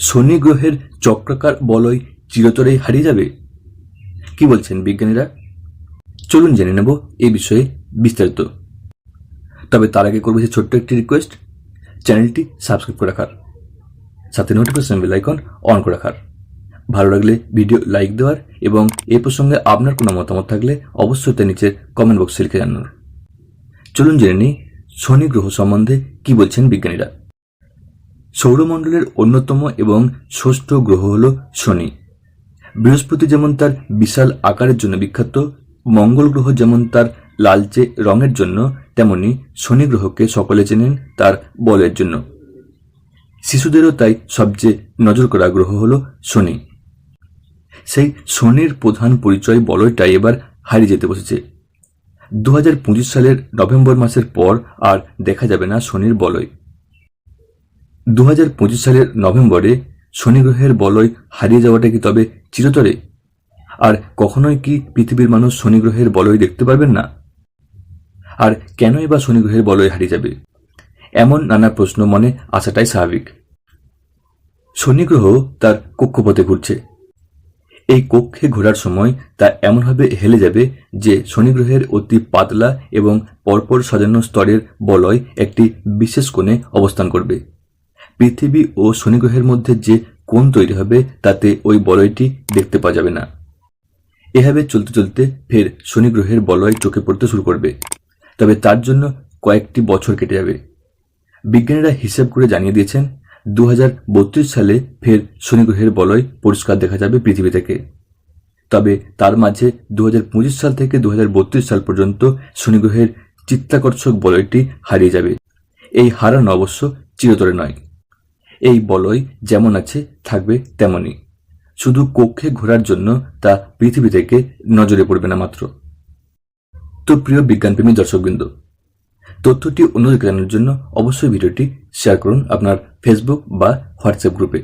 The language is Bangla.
শনি গ্রহের চক্রাকার বলয় চিরতরেই হারিয়ে যাবে? কি বলছেন বিজ্ঞানীরা? চলুন জেনে নেব এ বিষয়ে বিস্তারিত। তবে তার আগে করব যে ছোট্ট একটি রিকোয়েস্ট চ্যানেলটি সাবস্ক্রাইব করে রাখার। সাথে নোটিফিকেশন বেল আইকন অন করে রাখার। ভালো লাগলে ভিডিও লাইক দেওয়ার এবং এ প্রসঙ্গে আপনার কোনো মতামত থাকলে অবশ্যই তা নিচের কমেন্ট বক্সে লিখে জানানোর চলুন জেনে নিই শনি গ্রহ সম্বন্ধে কি বলছেন বিজ্ঞানীরা। সৌরমণ্ডলের অন্যতম এবং ষষ্ঠ গ্রহ হল শনি। বৃহস্পতি যেমন তার বিশাল আকারের জন্য বিখ্যাত, মঙ্গল গ্রহ যেমন তার লালচে রঙের জন্য, তেমনি শনি গ্রহকে সকলে চেনেন তার বলের জন্য। শিশুদেরও তাই সবচেয়ে নজর করা গ্রহ হল শনি। সেই শনির প্রধান পরিচয় বলয়টাই এবার হারিয়ে যেতে বসেছে। দু হাজার পঁচিশ সালের নভেম্বর মাসের পর আর দেখা যাবে না শনির বলয়। দু হাজার পঁচিশ সালের নভেম্বরে শনি গ্রহের বলয় হারিয়ে যাওয়াটা কি তবে চিরতরে? আর কখনোই কি পৃথিবীর মানুষ শনি গ্রহের বলয় দেখতে পারবেন না? আর কেনই বা শনি গ্রহের বলয় হারিয়ে যাবে? এমন নানা প্রশ্ন মনে আসাটাই স্বাভাবিক। শনি গ্রহ তার কক্ষপথে ঘুরছে। এই কক্ষে ঘোরার সময় তা এমনভাবে হেলে যাবে যে শনি গ্রহের অতি পাতলা এবং পরপর সাজানো স্তরের বলয় একটি বিশেষ কোণে অবস্থান করবে। পৃথিবী ও শনি গ্রহের মধ্যে যে কোণ তৈরি হবে, তাতে ওই বলয়টি দেখতে পাওয়া যাবে না। এভাবে চলতে চলতে ফের শনি গ্রহের বলয় চোখে পড়তে শুরু করবে। তবে তার জন্য কয়েকটি বছর কেটে যাবে। বিজ্ঞানীরা হিসেব করে জানিয়ে দিয়েছেন দু হাজার বত্রিশ সালে ফের শনি গ্রহের বলয় পরিষ্কার দেখা যাবে পৃথিবী থেকে। তবে তার মাঝে দু হাজার পঁচিশ সাল থেকে দু হাজার বত্রিশ সাল পর্যন্ত শনি গ্রহের চিত্তাকর্ষক বলয়টি হারিয়ে যাবে। এই হারানো অবশ্য চিরতরে নয়। এই বলয় যেমন আছে, থাকবে তেমনই শুধু কক্ষে ঘোরার জন্য তা পৃথিবী থেকে নজরে পড়বে না মাত্র। তো প্রিয় বিজ্ঞানপ্রেমী দর্শকবৃন্দ, তথ্যটি অনুরোধ জানানোর জন্য অবশ্যই ভিডিওটি শেয়ার করুন আপনার ফেসবুক বা হোয়াটসঅ্যাপ গ্রুপে